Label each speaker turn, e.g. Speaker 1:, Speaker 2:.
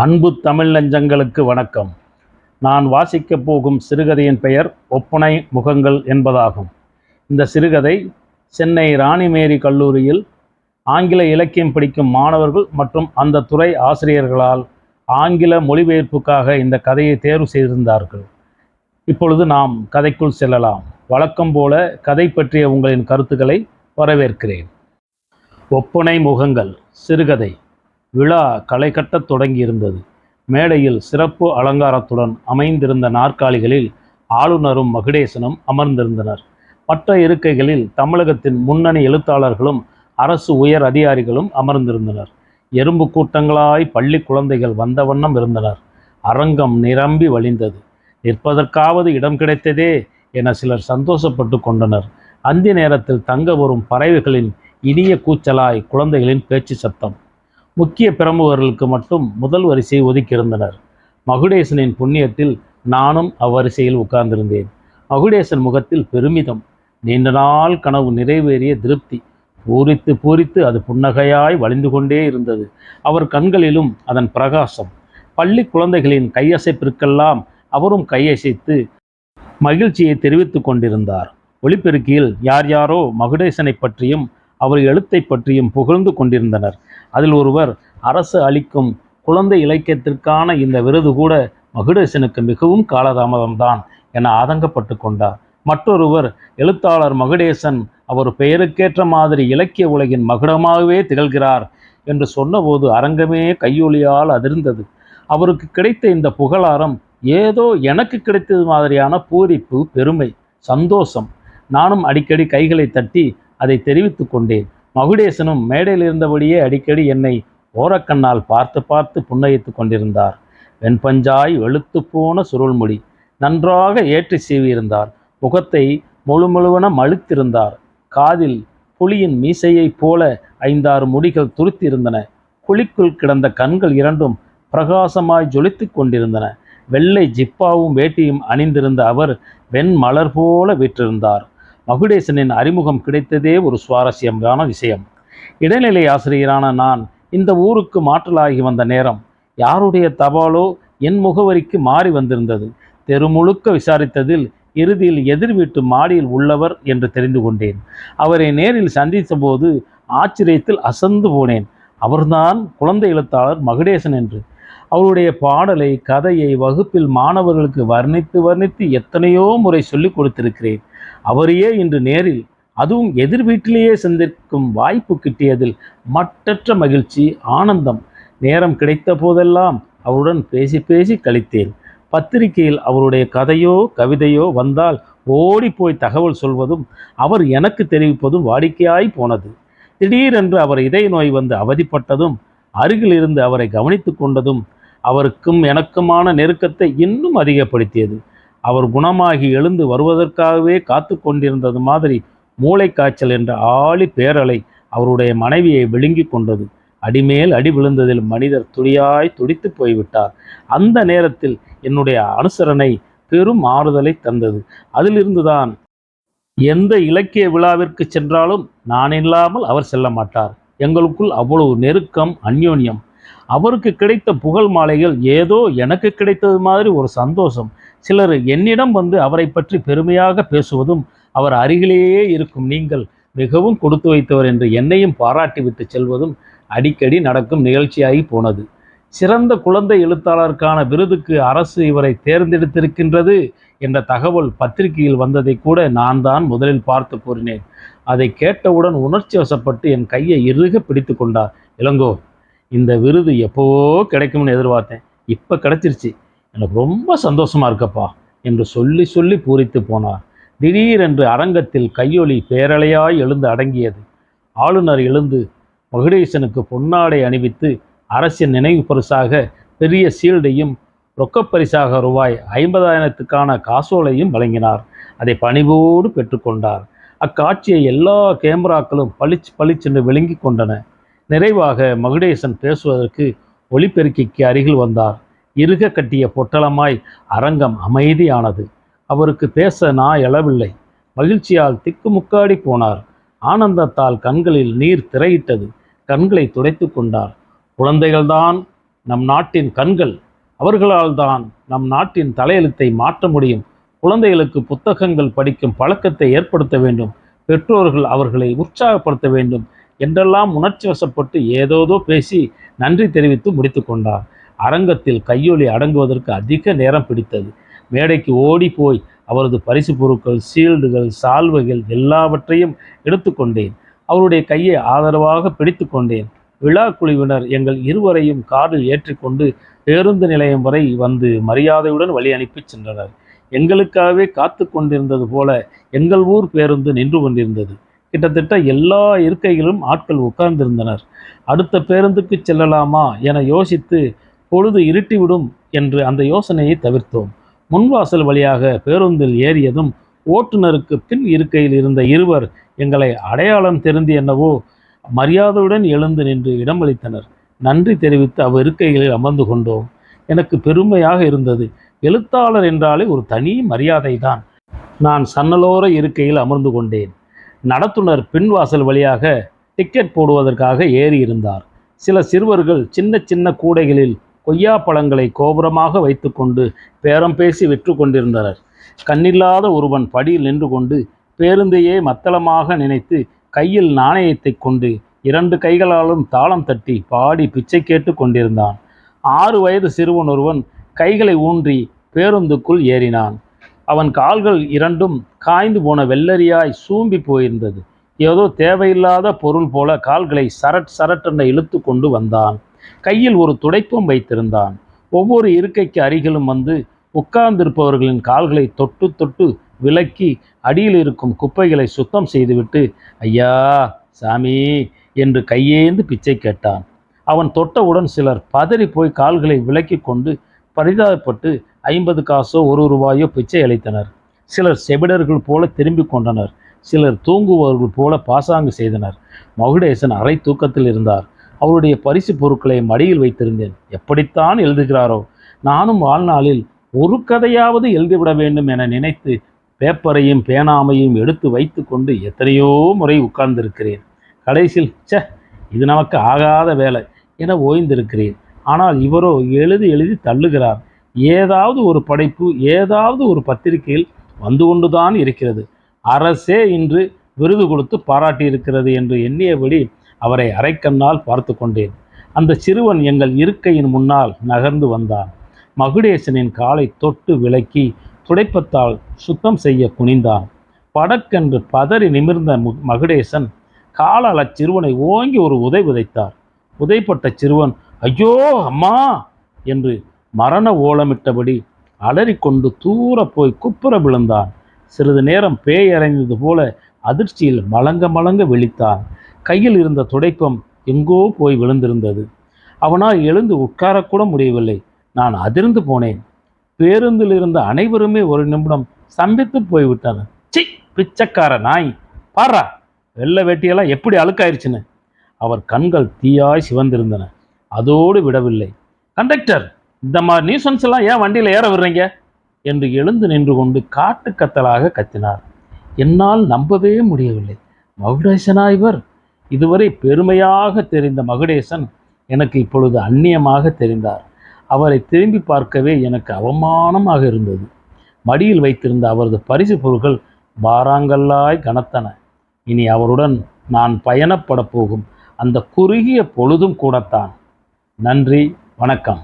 Speaker 1: அன்பு தமிழ் நெஞ்சங்களுக்கு வணக்கம். நான் வாசிக்கப் போகும் சிறுகதையின் பெயர் ஒப்பனை முகங்கள் என்பதாகும். இந்த சிறுகதை சென்னை ராணிமேரி கல்லூரியில் ஆங்கில இலக்கியம் படிக்கும் மாணவர்கள் மற்றும் அந்த துறை ஆசிரியர்களால் ஆங்கில மொழிபெயர்ப்புக்காக இந்த கதையை தேர்வு செய்திருந்தார்கள். இப்பொழுது நாம் கதைக்குள் செல்லலாம். வழக்கம் போல கதை பற்றிய உங்களின் கருத்துக்களை வரவேற்கிறேன். ஒப்பனை முகங்கள் சிறுகதை. விழா களை கட்டத் தொடங்கியிருந்தது. மேடையில் சிறப்பு அலங்காரத்துடன் அமைந்திருந்த நாற்காலிகளில் ஆளுநரும் மகுடேசனும் அமர்ந்திருந்தனர். மற்ற இருக்கைகளில் தமிழகத்தின் முன்னணி எழுத்தாளர்களும் அரசு உயர் அதிகாரிகளும் அமர்ந்திருந்தனர். எறும்பு கூட்டங்களாய் பள்ளி குழந்தைகள் வந்த வண்ணம் இருந்தனர். அரங்கம் நிரம்பி வழிந்தது. நிற்பதற்காவது இடம் கிடைத்ததே என சிலர் சந்தோஷப்பட்டு கொண்டனர். அந்தி நேரத்தில் தங்க வரும் பறவைகளின் இனிய கூச்சலாய் குழந்தைகளின் பேச்சு சத்தம். முக்கிய பிரமுகர்களுக்கு மட்டும் முதல் வரிசையை ஒதுக்கியிருந்தனர். மகுடேசனின் புண்ணியத்தில் நானும் அவ்வரிசையில் உட்கார்ந்திருந்தேன். மகுடேசன் முகத்தில் பெருமிதம் நீண்ட நாள் கனவு நிறைவேறிய திருப்தி. பூரித்து பூரித்து அது புன்னகையாய் வழிந்து கொண்டே இருந்தது. அவர் கண்களிலும் அதன் பிரகாசம். பள்ளி குழந்தைகளின் கையசைப்பிற்கெல்லாம் அவரும் கையசைத்து மகிழ்ச்சியை தெரிவித்து கொண்டிருந்தார். ஒளிப்பெருக்கியில் யார் யாரோ மகுடேசனை பற்றியும் அவர் எழுத்தை பற்றியும் புகழ்ந்து கொண்டிருந்தனர். அதில் ஒருவர் அரசு அளிக்கும் குழந்தை இலக்கியத்திற்கான இந்த விருது கூட மகுடேசனுக்கு மிகவும் காலதாமதம்தான் என ஆதங்கப்பட்டு கொண்டார். மற்றொருவர் எழுத்தாளர் மகுடேசன் அவர் பெயருக்கேற்ற மாதிரி இலக்கிய உலகின் மகுடமாகவே திகழ்கிறார் என்று சொன்னபோது அரங்கமே கையொலியால் அதிர்ந்தது. அவருக்கு கிடைத்த இந்த புகழாரம் ஏதோ எனக்கு கிடைத்தது மாதிரியான பூரிப்பு பெருமை சந்தோஷம். நானும் அடிக்கடி கைகளை தட்டி அதை தெரிவித்து கொண்டேன். மகுடேசனும் மேடையில் இருந்தபடியே அடிக்கடி என்னை ஓரக்கண்ணால் பார்த்து பார்த்து புன்னகைத்து கொண்டிருந்தார். வெண்பஞ்சாய் வெளுத்து போன சுருள்முடி நன்றாக ஏற்றி சீவியிருந்தார். முகத்தை முழுமுழுவன மழுத்திருந்தார். காதில் புலியின் மீசையைப் போல ஐந்தாறு முடிகள் துருத்தியிருந்தன. குழிக்குள் கிடந்த கண்கள் இரண்டும் பிரகாசமாய் ஜொலித்து கொண்டிருந்தன. வெள்ளை ஜிப்பாவும் வேட்டியும் அணிந்திருந்த அவர் வெண் மலர் போல விற்றிருந்தார். மகுடேசனின் அறிமுகம் கிடைத்ததே ஒரு சுவாரஸ்யமான விஷயம். இடைநிலை ஆசிரியரான நான் இந்த ஊருக்கு மாற்றலாகி வந்த நேரம் யாருடைய தபாலோ என் முகவரிக்கு மாறி வந்திருந்தது. தெரு முழுக்க விசாரித்ததில் இறுதியில் எதிர் வீட்டு மாடியில் உள்ளவர் என்று தெரிந்து கொண்டேன். அவரை நேரில் சந்தித்த போது ஆச்சரியத்தில் அசந்து போனேன். அவர்தான் குழந்தை எழுத்தாளர் மகுடேசன் என்று. அவருடைய பாடலை கதையை வகுப்பில் மாணவர்களுக்கு வர்ணித்து வர்ணித்து எத்தனையோ முறை சொல்லிக் கொடுத்திருக்கிறேன். அவரையே இன்று நேரில் அதுவும் எதிர் வீட்டிலேயே சந்திக்கும் வாய்ப்பு கிட்டியதில் மட்டற்ற மகிழ்ச்சி ஆனந்தம் நேரம் கிடைத்த போதெல்லாம் அவருடன் பேசி பேசி கழித்தேன். பத்திரிகையில் அவருடைய கதையோ கவிதையோ வந்தால் ஓடிப்போய் தகவல் சொல்வதும் அவர் எனக்கு தெரிவிப்பதும் வாடிக்கையாய் போனது. திடீரென்று அவர் இதய நோய் வந்து அவதிப்பட்டதும் அருகில் இருந்து அவரை கவனித்து கொண்டதும் அவருக்கும் எனக்குமான நெருக்கத்தை இன்னும் அதிகப்படுத்தியது. அவர் குணமாகி எழுந்து வருவதற்காகவே காத்து கொண்டிருந்தது மாதிரி மூளைக்காய்ச்சல் என்ற ஆழி பேரலை அவருடைய மனைவியை விழுங்கி கொண்டது. அடிமேல் அடி விழுந்ததில் மனிதர் துடியாய் துடித்து போய்விட்டார். அந்த நேரத்தில் என்னுடைய அனுசரணை பெரும் ஆறுதலை தந்தது. அதிலிருந்துதான் எந்த இலக்கிய விழாவிற்கு சென்றாலும் நான் இல்லாமல் அவர் செல்ல மாட்டார். எங்களுக்குள் அவ்வளவு நெருக்கம் அந்யோன்யம். அவருக்கு கிடைத்த புகழ் மாலைகள் ஏதோ எனக்கு கிடைத்தது மாதிரி ஒரு சந்தோஷம். சிலர் என்னிடம் வந்து அவரை பற்றி பெருமையாக பேசுவதும் அவர் அருகிலேயே இருக்கும் நீங்கள் மிகவும் கொடுத்து வைத்தவர் என்று என்னையும் பாராட்டிவிட்டு செல்வதும் அடிக்கடி நடக்கும் நிகழ்ச்சியாகி போனது. சிறந்த குழந்தை எழுத்தாளருக்கான விருதுக்கு அரசு இவரை தேர்ந்தெடுத்திருக்கின்றது என்ற தகவல் பத்திரிகையில் வந்ததை கூட நான் தான் முதலில் பார்த்து கூறினேன். அதை கேட்டவுடன் உணர்ச்சி வசப்பட்டு என் கையை இறுக பிடித்து கொண்டார். இளங்கோ இந்த விருது எப்போவோ கிடைக்கும்னு எதிர்பார்த்தேன். இப்போ கிடைச்சிருச்சு. எனக்கு ரொம்ப சந்தோஷமா இருக்கப்பா என்று சொல்லி சொல்லி பூரித்து போனார். திடீரென்று அரங்கத்தில் கையொலி பேரலையாய் எழுந்து அடங்கியது. ஆளுநர் எழுந்து மகுடேசனுக்கு பொன்னாடை அணிவித்து அரசின் நினைவு பரிசாக பெரிய சீல்டையும் ரொக்கப்பரிசாக ரூபாய் ஐம்பதாயிரத்துக்கான காசோலையும் வழங்கினார். அதை பணிவோடு பெற்றுக்கொண்டார் அக்காட்சியை எல்லா கேமராக்களும் பளிச்சு பளிச்சென்று விளங்கி கொண்டன. நிறைவாக மகுடேசன் பேசுவதற்கு ஒளிப்பெருக்கிக்கு அருகில் வந்தார். இருக கட்டிய பொட்டலமாய் அரங்கம் அமைதியானது. அவருக்கு பேச நா எழவில்லை மகிழ்ச்சியால் திக்குமுக்காடி போனார். ஆனந்தத்தால் கண்களில் நீர் திரையிட்டது. கண்களை துடைத்து கொண்டார். குழந்தைகள்தான் நம் நாட்டின் கண்கள். அவர்களால் தான் நம் நாட்டின் தலையெழுத்தை மாற்ற முடியும். குழந்தைகளுக்கு புத்தகங்கள் படிக்கும் பழக்கத்தை ஏற்படுத்த வேண்டும். பெற்றோர்கள் அவர்களை உற்சாகப்படுத்த வேண்டும். என்றெல்லாம் உணர்ச்சி வசப்பட்டு ஏதோதோ பேசி நன்றி தெரிவித்து முடித்து கொண்டார். அரங்கத்தில் கையொலி அடங்குவதற்கு அதிக நேரம் பிடித்தது. மேடைக்கு ஓடி போய் அவரது பரிசு பொருட்கள் சீல்டுகள் சால்வைகள் எல்லாவற்றையும் எடுத்துக்கொண்டேன் அவருடைய கையை ஆதரவாக பிடித்து கொண்டேன். விழா குழுவினர் எங்கள் இருவரையும் காரில் ஏற்றிக்கொண்டு பேருந்து நிலையம் வரை வந்து மரியாதையுடன் வழி அனுப்பி சென்றனர். எங்களுக்காகவே காத்து கொண்டிருந்தது போல எங்கள் ஊர் பேருந்து நின்று கொண்டிருந்தது. கிட்டத்தட்ட எல்லா இருக்கைகளும் ஆட்கள் உட்கார்ந்திருந்தனர். அடுத்த பேருந்துக்கு செல்லலாமா என யோசித்து பொழுது இருட்டிவிடும் என்று அந்த யோசனையை தவிர்த்தோம். முன்வாசல் வழியாக பேருந்தில் ஏறியதும் ஓட்டுநருக்கு பின் இருக்கையில் இருந்த இருவர் எங்களை அடையாளம் தெரிந்து என்னவோ மரியாதையுடன் எழுந்து நின்று இடமளித்தனர். நன்றி தெரிவித்து அவ் இருக்கைகளில் அமர்ந்து கொண்டோம். எனக்கு பெருமையாக இருந்தது. எழுத்தாளர் என்றாலே ஒரு தனி மரியாதை தான் நான் சன்னலோர இருக்கையில் அமர்ந்து கொண்டேன். நடத்துனர் பின்வாசல் வழியாக டிக்கெட் போடுவதற்காக ஏறி இருந்தார் சில சிறுவர்கள் சின்ன சின்ன கூடைகளில் கொய்யா பழங்களை கோபுரமாக வைத்துக்கொண்டு பேரம் பேசி விற்று கொண்டிருந்தனர். கண்ணில்லாத ஒருவன் படியில் நின்று கொண்டு பேருந்தையே மத்தளமாக நினைத்து கையில் நாணயத்தை கொண்டு இரண்டு கைகளாலும் தாளம் தட்டி பாடி பிச்சை கேட்டு கொண்டிருந்தான். ஆறு வயது சிறுவன் ஒருவன் கைகளை ஊன்றி பேருந்துக்குள் ஏறினான். அவன் கால்கள் இரண்டும் காய்ந்து போன வெள்ளரியாய் சூம்பி போயிருந்தது. ஏதோ தேவையில்லாத பொருள் போல கால்களை சரட் சரட்டென இழுத்து கொண்டு வந்தான். கையில் ஒரு துடைப்பம் வைத்திருந்தான். ஒவ்வொரு இருக்கைக்கு அருகிலும் வந்து உட்கார்ந்திருப்பவர்களின் கால்களை தொட்டு தொட்டு விலக்கி அடியில் இருக்கும் குப்பைகளை சுத்தம் செய்துவிட்டு ஐயா சாமி என்று கையேந்து பிச்சை கேட்டான். அவன் தொட்டவுடன் சிலர் பதறி போய் கால்களை விலக்கி கொண்டு பரிதாபப்பட்டு ஐம்பது காசோ ஒரு ரூபாயோ பிச்சை அளித்தனர். சிலர் செவிடர்கள் போல திரும்பிக் கொண்டனர். சிலர் தூங்குபவர்கள் போல பாசாங்கு செய்தனர். மகுடேசன் அரை தூக்கத்தில் இருந்தார். அவருடைய பரிசு பொருட்களை மடியில் வைத்திருந்தேன். எப்படித்தான் எழுதுகிறாரோ? நானும் வாழ்நாளில் ஒரு கதையாவது எழுதிவிட வேண்டும் என நினைத்து பேப்பரையும் பேனாமையும் எடுத்து வைத்து கொண்டு எத்தனையோ முறை உட்கார்ந்திருக்கிறேன். கடைசியில் ச இது நமக்கு ஆகாத வேலை என ஓய்ந்திருக்கிறேன். ஆனால் இவரோ எழுதி எழுதி தள்ளுகிறார். ஏதாவது ஒரு படைப்பு ஏதாவது ஒரு பத்திரிகையில் வந்து கொண்டுதான் இருக்கிறது. அரசே இன்று விருது கொடுத்து பாராட்டியிருக்கிறது என்று எண்ணியபடி அவரை அரைக்கண்ணால் பார்த்து கொண்டேன். அந்த சிறுவன் எங்கள் இருக்கையின் முன்னால் நகர்ந்து வந்தான். மகுடேசனின் காலை தொட்டு விலக்கி துடைப்பத்தால் சுத்தம் செய்ய குனிந்தான். படக்கென்று பதறி நிமிர்ந்த மகுடேசன் காலால் அச்சிறுவனை ஓங்கி ஒரு உதை உதைத்தார் உதைப்பட்ட சிறுவன் ஐயோ அம்மா! என்று மரண ஓலமிட்டபடி அலறிக்கொண்டு தூர போய் குப்புற விழுந்தான். சிறிது நேரம் பேய் அறைந்தது போல அதிர்ச்சியில் மலங்க மலங்க விழித்தான். கையில் இருந்த துடைப்பம் எங்கோ போய் விழுந்திருந்தது. அவனால் எழுந்து உட்காரக்கூட முடியவில்லை. நான் அதிர்ந்து போனேன். பேருந்தில் இருந்த அனைவருமே ஒரு நிமிடம் சம்பித்து போய்விட்டனர். சி பிச்சைக்கார நாய். பாரா வெள்ளை வேட்டியெல்லாம் எப்படி அழுக்காயிருச்சுன்னு. அவர் கண்கள் தீயாய் சிவந்திருந்தன. அதோடு விடவில்லை. கண்டக்டர் இந்த மாதிரி நியூசன்ஸ் எல்லாம் ஏன் வண்டியில் ஏற விடுறீங்க? என்று எழுந்து நின்று கொண்டு காட்டு கத்தலாக கத்தினார். என்னால் நம்பவே முடியவில்லை. மகுடேசனா இவர்? இதுவரை பெருமையாக தெரிந்த மகுடேசன் எனக்கு இப்பொழுது அந்நியமாக தெரிந்தார். அவரை திரும்பி பார்க்கவே எனக்கு அவமானமாக இருந்தது. மடியில் வைத்திருந்த அவரது பரிசு பொருட்கள் பாராங்கல்லாய் கனத்தன. இனி அவருடன் நான் பயணப்பட போகும் அந்த குறுகிய பொழுதும் கூடத்தான். நன்றி வணக்கம்.